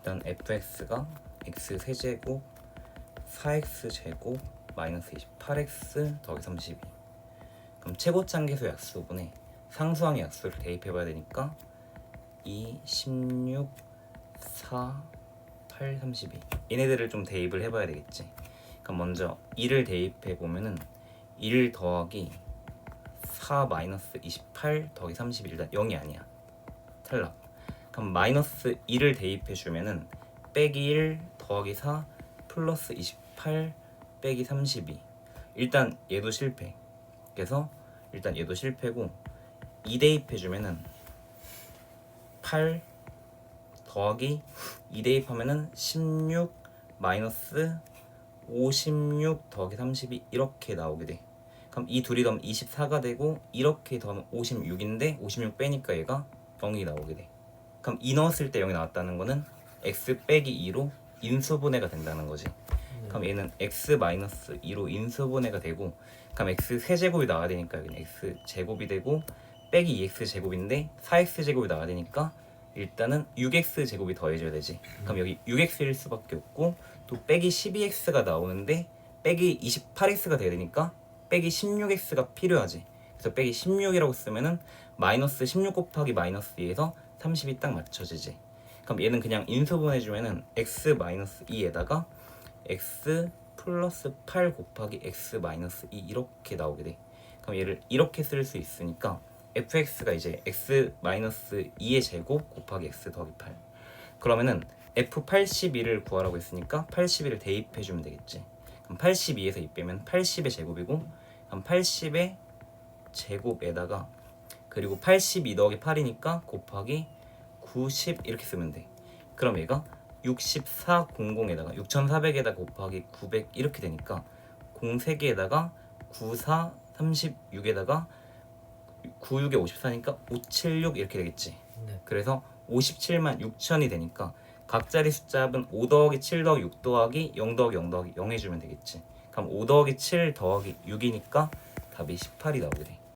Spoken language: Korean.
일단 fx가 x 세제곱 4x 제곱 마이너스 28x 더하기 32 그럼 최고창계수 약수 분에 상수항의 약수를 대입해 봐야 되니까 2, 16, 4, 8, 32 얘네들을 좀 대입을 해봐야 되겠지. 그럼 먼저 2를 대입해 보면은 1 더하기 4 마이너스 28 더하기 31 일단 0이 아니야. 탈락 그럼 마이너스 2를 대입해 주면은 빼기 1 더하기 4 플러스 28 빼기 32 일단 얘도 실패 그래서 일단 얘도 실패고 2 대입해 주면은 8 더하기 2 대입하면은 16 마이너스 56 더하기 32 이렇게 나오게 돼. 그럼 이 둘이 더하면 24가 되고 이렇게 더하면 56인데 56 빼니까 얘가 0이 나오게 돼. 그럼 2 넣었을 때 0이 나왔다는 거는 x 빼기 2로 인수분해가 된다는 거지. 그럼 얘는 x 마이너스 2로 인수분해가 되고 그럼 x 세제곱이 나와야 되니까 여기는 x 제곱이 되고 빼기 2x 제곱인데 4x 제곱이 나와야 되니까 일단은 6x 제곱이 더해져야 되지. 그럼 여기 6x일 수밖에 없고 또 빼기 12x가 나오는데 빼기 28x가 돼야 되니까 빼기 16x가 필요하지. 그래서 빼기 16이라고 쓰면은 마이너스 16 곱하기 마이너스 2에서 30이 딱 맞춰지지. 그럼 얘는 그냥 인수분해주면은 x 마이너스 2에다가 x 플러스 8 곱하기 x 마이너스 2 이렇게 나오게 돼. 그럼 얘를 이렇게 쓸 수 있으니까 fx가 이제 x 마이너스 2의 제곱 곱하기 x 더하기 8. 그러면은 f82를 구하라고 했으니까 82를 대입해 주면 되겠지. 그럼 82에서 2 빼면 80의 제곱이고 그럼 80의 제곱에다가 그리고 82 더하기 8이니까 곱하기 90 이렇게 쓰면 돼. 그럼 얘가 6400에다가 6400에다가 곱하기 900 이렇게 되니까 03개에다가 94 36에다가 96에 54니까 576 이렇게 되겠지. 네. 그래서 57만 6천이 되니까 각자리 숫자 합은 5 더하기 7 더하기 6 더하기 0 더하기 0 더하기 0 해주면 되겠지. 그럼 5 더하기 7 더하기 6이니까 답이 18이 나오게 돼.